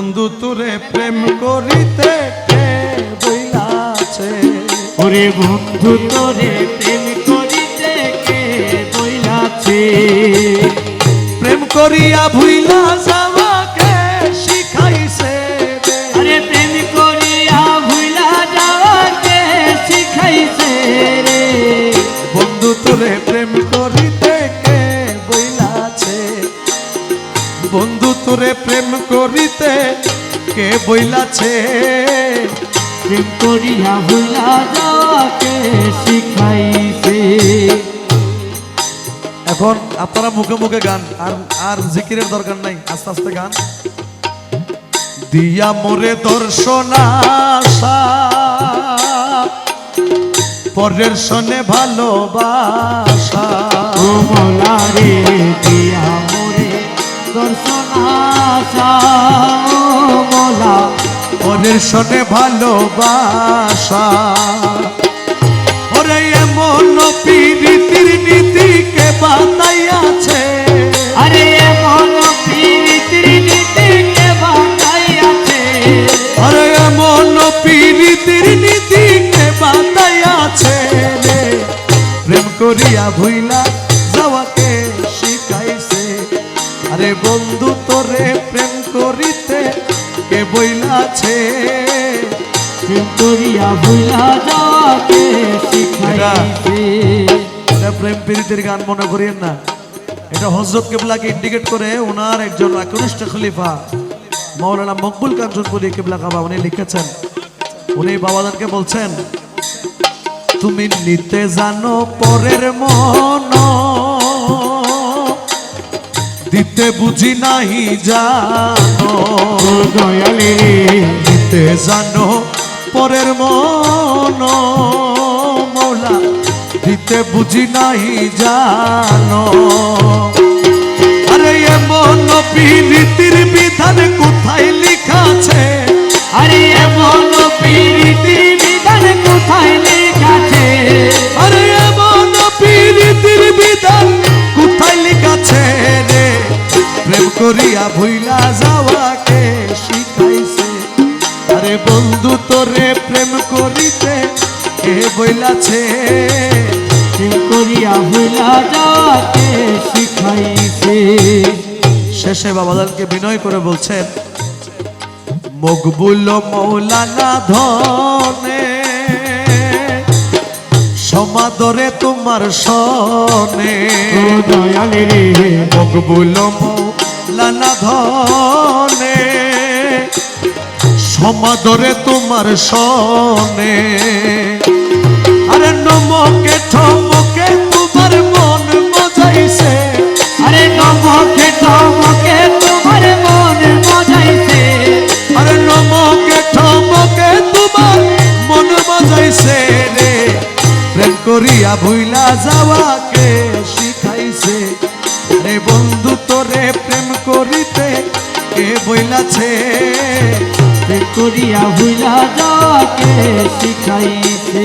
বন্ধু তোরে প্রেম করিতে বইলাছে? ওরে বন্ধু তোরে প্রেম করিতে কে বইলাছে? প্রেম করিয়া ভুইলা বন্ধু তোরে প্রেম করিতে কে বইলাছে? প্রেম করিয়া ভুলা যাওয়াকে শিখাইছে। এখন আপনারা মুখে মুখে গান আর আর জিকিরের দরকার নাই আস্তে আস্তে গান। দিয়া মোরে দর্শন পরের সনে ভালোবাসা। ও মোলা রে পরের সনে ভালোবাসা। ওরে এমন পীড়িতির নীতিকে বাতাইয়াছে আরে এমন প্রীতির নীতিকে বাতাইয়াছে আরে এমন পীড়িতির নীতিকে বাতাইয়াছে রে। প্রেম করিয়া ভুইলা আরে বন্ধু তোরে প্রেম করিতে কে বইলাছে? প্রেম করিয়া ভুলা যাকে শিখাইছে। এটা প্রেম গান মনে করিয়েন না। এটা হজরত কেবলাকে ইন্ডিকেট করে ওনার একজন একনিষ্ঠ খলিফা মৌলানা মকবুল কাঞ্চনপুরি কেবলা কাবা উনি লিখেছেন। উনি বাবাদানকে বলছেন তুমি নিতে জানো পরের মন দিতে বুঝি নাই জানো। দয়ালি দিতে জানো পরের মন মৌলা দিতে বুঝি নাই জানো। আরে এমন পীড়িতির বিধান কোথায় যাওয়াকে শিখাইছে। আরে বন্ধু, তোরে প্রেম করিতে কে বইলাছে? করিয়া ভুলা যাকে শিখাইছে। শেষে বাবাদানকে বিনয় করে বলছেন মকবুল মৌলানা ধনে, সমাদরে তোমার সনে। দয়ালে মকবুল মৌলানা ধনে সমাদরে তোমার সনে। আরে নমকে ঠমকে তোমার মন মজাইছে। আরে নমকে নমকে তোমার মন মজাইছে। আরে নমকে ঠমকে তোমার মন মজাইছে রে। প্রেম করিয়া ভুইলা যাওয়াকে রে বন্ধু তোরে প্রেম করিতে কে বইলাছে? করিয়া ভুলা যাকে শিখাইছে।